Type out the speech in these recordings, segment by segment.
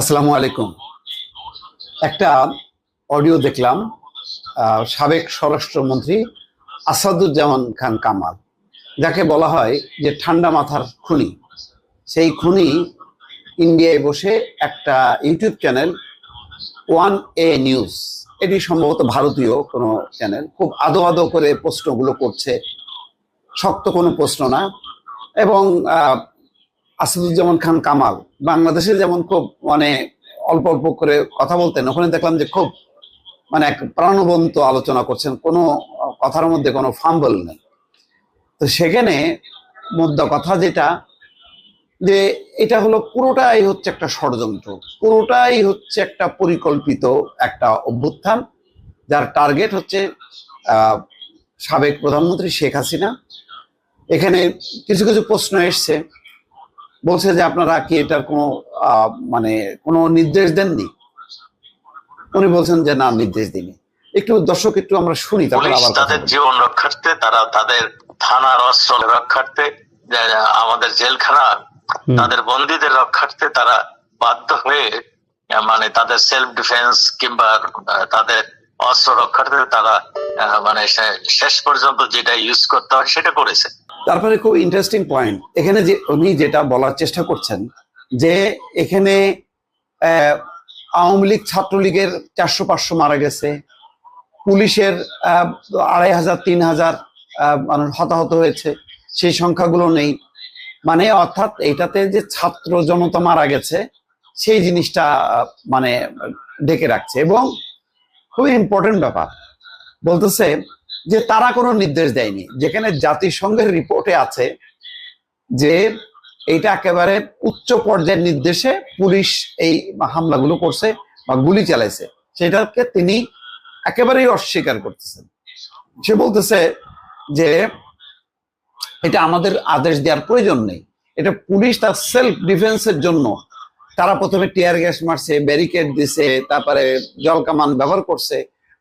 আসসালামু আলাইকুম। একটা অডিও দেখলাম সাবেক স্বরাষ্ট্রমন্ত্রী আসাদুজ্জামান খান কামাল, যাকে বলা হয় যে ঠান্ডা মাথার খুনি। সেই খুনি ইন্ডিয়ায় বসে একটা YouTube channel, one A news, এটি সম্ভবত ভারতীয় কোনো চ্যানেল, খুব আদো আদো করে প্রশ্নগুলো করছে, শক্ত কোনো প্রশ্ন না, এবং আসাদুজ্জামান খান কামাল বাংলাদেশে যেমন খুব মানে অল্প অল্প করে কথা বলতেন, ওখানে দেখলাম যে খুব মানে এক প্রাণবন্ত আলোচনা করছেন, কোনো কথার মধ্যে কোনো ফাম্বল নেই। তো সেখানে মুদ্রা কথা যেটা, যে এটা হলো পুরোটাই হচ্ছে একটা ষড়যন্ত্র, পুরোটাই হচ্ছে একটা পরিকল্পিত একটা অভ্যুত্থান, যার টার্গেট হচ্ছে সাবেক প্রধানমন্ত্রী শেখ হাসিনা। এখানে কিছু কিছু প্রশ্ন এসছে। বলছে যে আপনারা কি এটার কোনো মানে কোনো নির্দেশ দেননি? উনি বলছেন যে না নির্দেশ দিনি একটু দর্শক একটু আমরা শুনি তারপর আবার তাদের জীবন রক্ষার্থে তারা তাদের থানার অস্ত্র রক্ষার্থে আমাদের জেলখানা। তাদের বন্দীদের রক্ষার্থে তারা বাধ্য হয়ে মানে তাদের সেলফ ডিফেন্স কিংবা তাদের অস্ত্র রক্ষার্থে তারা আহ, মানে শেষ পর্যন্ত যেটা ইউজ করতে হয় সেটা করেছে। তারপরে খুব ইন্টারেস্টিং পয়েন্ট এখানে যে উনি যেটা বলার চেষ্টা করছেন যে এখানে আওয়ামী লীগ ছাত্রলীগের চারশো পাঁচশো মারা গেছে, পুলিশের আড়াই হাজার, তিন হাজার মানুষ হতাহত হয়েছে, সেই সংখ্যাগুলো নেই। মানে অর্থাৎ এইটাতে যে ছাত্র জনতা মারা গেছে, সেই জিনিসটা মানে ডেকে রাখছে। এবং খুবই ইম্পর্টেন্ট ব্যাপার। বলতেছে যে তারা কোনো নির্দেশ দেয়নি। যেখানে জাতিসংঘের রিপোর্টে আছে যে এইটা একেবারে উচ্চ পর্যায়ের নির্দেশে পুলিশ এই হামলাগুলো করছে বা গুলি চালাইছে। সেটাকে তিনি একেবারেই অস্বীকার করতেছেন। সে বলতেছে যে এটা আমাদের আদেশ দেওয়ার প্রয়োজন নেই। এটা পুলিশ তার সেলফ ডিফেন্সের জন্য। তারা প্রথমে টিয়ার গ্যাস মারছে ব্যারিকেড দিছে, তারপরে জল কামান ব্যবহার করছে।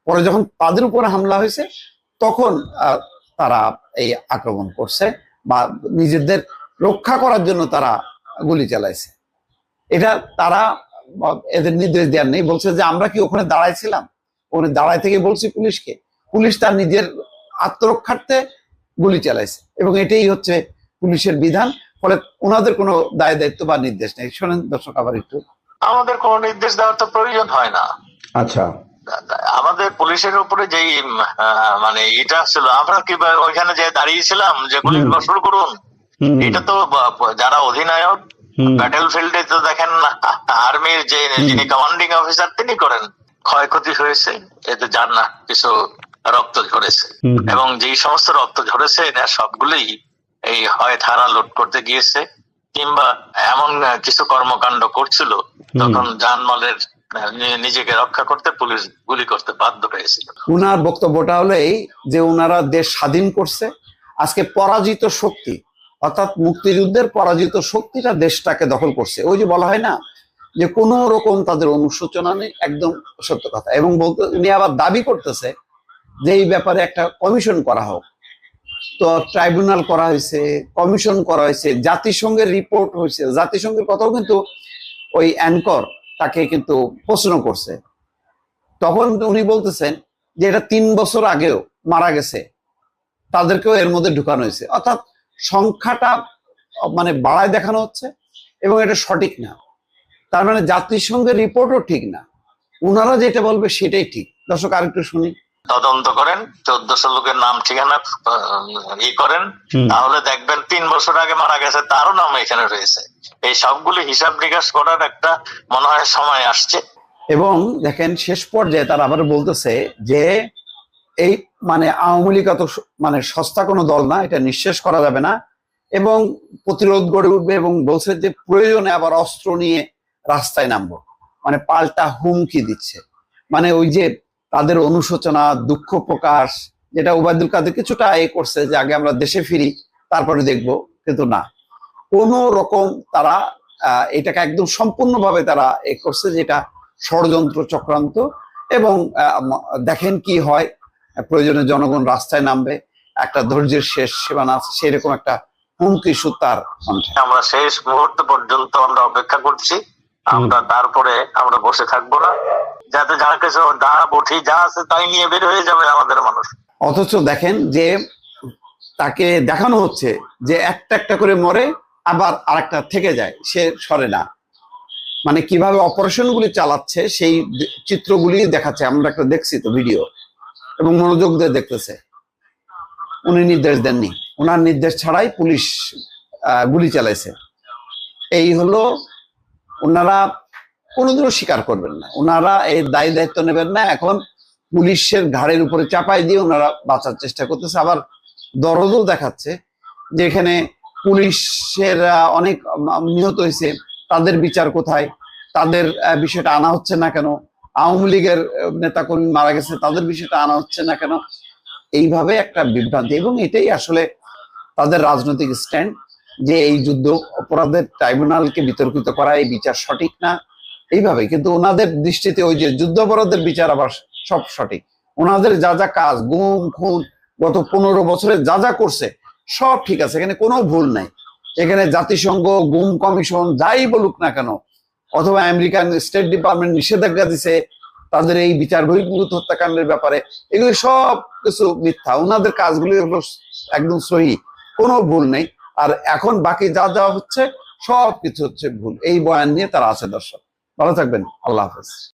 পরে যখন তাদের উপর হামলা হয়েছে তখন তারা এই আক্রমণ করছে বা নিজেদের রক্ষা করার জন্য তারা গুলি চালাইছে। এটা তারা এদের নির্দেশ দেওয়ার নেই। বলছে যে আমরা কি ওখানে দাঁড়াইছিলাম? ওখানে দাঁড়ায় থেকে বলছি পুলিশকে। পুলিশ তার নিজের আত্মরক্ষার্থে গুলি চালাইছে এবং এটাই হচ্ছে পুলিশের বিধান। ফলে ওনাদের কোনো দায় দায়িত্ব বা নির্দেশ নেই। শোনেন দর্শক আবার একটু। আমাদের কোনো নির্দেশ দেওয়ার তো প্রয়োজন হয় না। আচ্ছা। আমাদের পুলিশের উপরে যেই মানে এটা ছিল আমরা কি ওইখানে যে দাঁড়িয়েছিলাম যে গুলি হুম। করুন এটা তো যারা অধিনায়ক ব্যাটেল ফিল্ডে তো দেখেন আর্মির যে যিনি কমান্ডিং অফিসার তিনি করেন। ক্ষয়ক্ষতি হয়েছে এতে যার না কিছু রক্ত ঝরেছে। এবং যেই সমস্ত রক্ত ঝরেছে এরা সবগুলোই এই হয় থানা লোড করতে গিয়েছে কিংবা এমন কিছু কর্মকাণ্ড করছিল তখন জানমালের নিজেকে রক্ষা করতে পুলিশ গুলি করতে বাধ্য হয়েছিল। উনার বক্তব্যটা হলো এই যে উনারা দেশ স্বাধীন করছে, আজকে পরাজিত শক্তি, অর্থাৎ মুক্তিযুদ্ধের পরাজিত শক্তিটা দেশটাকে দখল করছে। ওই যে বলা হয় না যে কোনো রকম তাদের অনুশোচনা নেই, একদম সত্য কথা। এবং বলতে উনি আবার দাবি করতেছে যে এই ব্যাপারে একটা কমিশন করা হোক। তো ট্রাইব্যুনাল করা হয়েছে, কমিশন করা হয়েছে, জাতিসংঘের রিপোর্ট হয়েছে। জাতিসংঘের কথাও কিন্তু ওই অ্যানকর তাকে কিন্তু প্রশ্ন করছে। তখন উনি বলতেছেন যে এটা তিন বছর আগেও মারা গেছে। তাদেরকেও এর মধ্যে ঢুকানো হয়েছে। অর্থাৎ সংখ্যাটা মানে বাড়ায় দেখানো হচ্ছে এবং এটা সঠিক না। তার মানে জাতিসংঘের রিপোর্টও ঠিক না। উনারা যেটা বলবে সেটাই ঠিক। দর্শক, আরেকটু শুনি। তদন্ত করেন চোদ্দশো লোকের নাম ঠিকানা ই করেন। তাহলে দেখবেন তিন বছর আগে মারা গেছে তারও নাম এখানে রয়েছে। এই সবগুলি হিসাব নিকাশ করার একটা মনে হয় সময় আসছে। এবং দেখেন শেষ পর্যায়ে তারা আবার বলতেছে যে এই মানে আওয়ামী লীগ অত মানে সস্তা কোনো দল না এটা নিঃশেষ করা যাবে না। এবং প্রতিরোধ গড়ে উঠবে এবং বলছে যে প্রয়োজনে আবার অস্ত্র নিয়ে রাস্তায় নামবো। মানে পাল্টা হুমকি দিচ্ছে। মানে ওই যে তাদের অনুশোচনা, দুঃখ প্রকাশ, যেটা ওবায়দুল কাদের কিছুটা এ করছে যে আগে আমরা দেশে ফিরি, তারপরে দেখব, কিন্তু না। কোনো রকম তারা এটাকে একদম সম্পূর্ণভাবে তারা এ করছে যেটা ষড়যন্ত্র চক্রান্ত এবং দেখেন কি হয়, প্রয়োজনে জনগণ রাস্তায় নামবে, একটা ধৈর্যের শেষ সীমানা আছে, সেরকম একটা হুমকি সুতার আমরা শেষ মুহূর্ত পর্যন্ত আমরা অপেক্ষা করছি। আমরা তারপরে আমরা বসে থাকব না। যাতে যার কাছে যা বঠি যা আছে তাই নিয়ে বের হয়ে যাবে আমাদের মানুষ। অথচ দেখেন যে তাকে দেখানো হচ্ছে যে একটা একটা করে মরে আবার আরেকটা থেকে যায় সে সরে না। মানে কীভাবে অপারেশনগুলি চালাচ্ছে সেই চিত্রগুলি দেখাচ্ছে আমরা একটা দেখছি তো ভিডিও। এবং মনোযোগ দিয়ে দেখতেছে। উনি নির্দেশ দেননি। ওনার নির্দেশ ছাড়াই পুলিশ আহ, গুলি চালাইছে। এই হলো ওনারা কোনোদিনও স্বীকার করবেন না। ওনারা এই দায় দায়িত্ব নেবেন না। এখন পুলিশের ঘাড়ের উপরে চাপাই দিয়ে ওনারা বাঁচার চেষ্টা করতেছে। আবার দরদও দেখাচ্ছে যে এখানে পুলিশের অনেক নিহত হয়েছে। তাদের বিচার কোথায়? তাদের বিষয়টা আনা হচ্ছে না কেন? আওয়ামী লীগের নেতা কর্মী মারা গেছে, তাদের বিষয়টা আনা হচ্ছে না কেন? এইভাবে একটা বিভ্রান্তি। এবং এটাই আসলে তাদের রাজনৈতিক স্ট্যান্ড যে এই যুদ্ধ অপরাধের ট্রাইব্যুনালকে বিতর্কিত করা, এই বিচার সঠিক না? এইভাবে কিন্তু ওনাদের দৃষ্টিতে ওই যে যুদ্ধ অপরাধের বিচার আবার সব সঠিক। ওনাদের যা যা কাজ, গুম, খুন, গত পনেরো বছরে যা যা করছে, সব ঠিক আছে। এখানে কোনো ভুল নাই। এখানে জাতিসংঘ, গুম কমিশন, যাই বলুক না কেন, অথবা আমেরিকান স্টেট ডিপার্টমেন্ট নিষেধাজ্ঞা দিছে, তাদের এই বিচার বহির্ভূত হত্যাকাণ্ডের ব্যাপারে, এগুলি সব কিছু মিথ্যা। ওনাদের কাজগুলি একদম সহি। কোনো ভুল নেই। আর এখন বাকি যা যা হচ্ছে সব কিছু হচ্ছে ভুল। এই বয়ান নিয়ে তারা আছে দর্শক। ভালো থাকবেন। আল্লাহ হাফেজ।